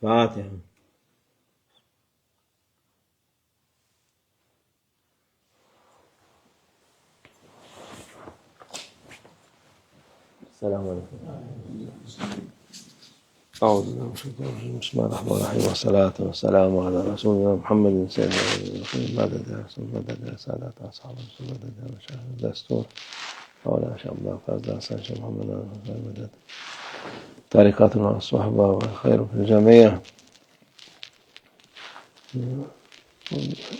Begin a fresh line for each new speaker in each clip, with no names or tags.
Fatiha. السلام عليكم. أعوذ بالله من الشيطان الرجيم. بسم الله الرحمن الرحيم. والصلاة والسلام على رسولنا محمد سيدنا الرسول مدد يا رسول مدد يا سادة أصحاب الرسول مدد يا مشاهد الدستور مولانا شيخ عبد الله. فاز محمد مدد tarikatına, sahba ve hayru fil camiye.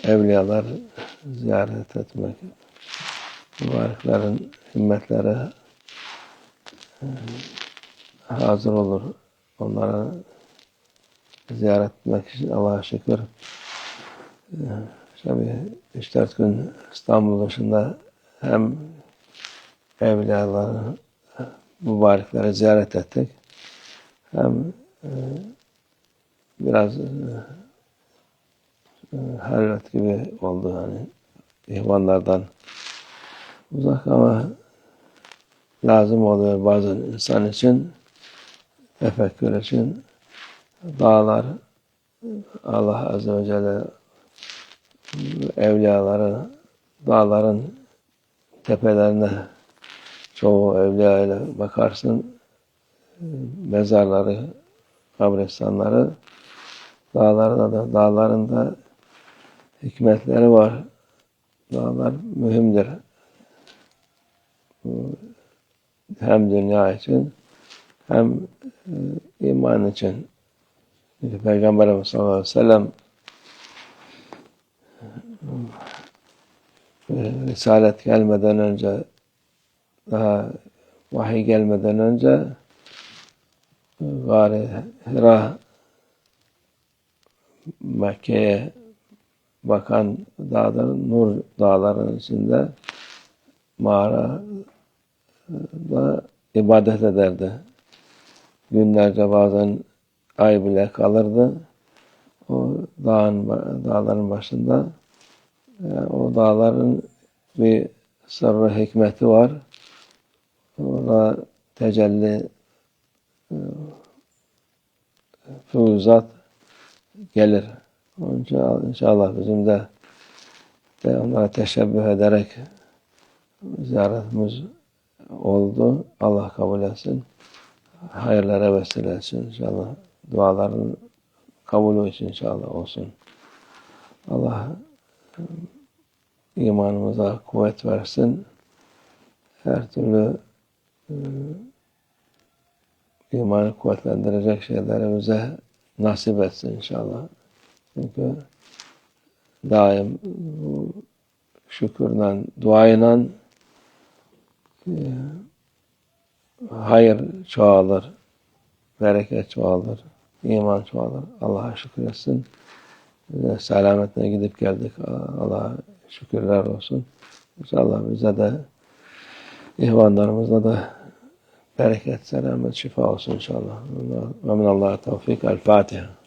Evliyalar ziyaret etmek, mübareklerin himmetlere e, hazır olur. Onlara ziyaret etmek için Allah'a şükür. E, Tabi 3-4 gün İstanbul dışında hem evliyaları, mübarekleri ziyaret ettik. Hem e, biraz e, halvet gibi oldu hani ihvanlardan uzak ama lazım oluyor bazı insan için tefekkür için. Dağlar Allah Azze ve Celle evliyaları dağların tepelerine çoğu evliya ile bakarsın mezarları kabristanları dağlarda da dağlarında hikmetleri var. Dağlar mühimdir. Hem dünya için hem e, iman için. Peygamberimiz sallallahu aleyhi ve sellem e, Risalet gelmeden önce daha vahiy gelmeden önce gari Hira Mekke'ye bakan dağların, Nur dağların içinde mağara da ibadet ederdi. Günlerce bazen ay bile kalırdı. O dağın, dağların başında yani o dağların bir sırrı hikmeti var. Ona tecelli füyüzat gelir. İnşallah bizim de, de onlara teşebbüh ederek ziyaretimiz oldu. Allah kabul etsin. Hayırlara vesile etsin inşallah. Duaların kabulü için inşallah olsun. Allah imanımıza kuvvet versin. Her türlü imanı kuvvetlendirecek şeyleri bize nasip etsin inşallah. Çünkü daim şükürle, duayla e, hayır çoğalır, bereket çoğalır, iman çoğalır. Allah'a şükür etsin. Bize selametle gidip geldik. Allah'a şükürler olsun. İnşallah bize de ihvanlarımıza da bereket, selamet, şifa olsun inşallah. Ve minallah tevfik. El Fatiha.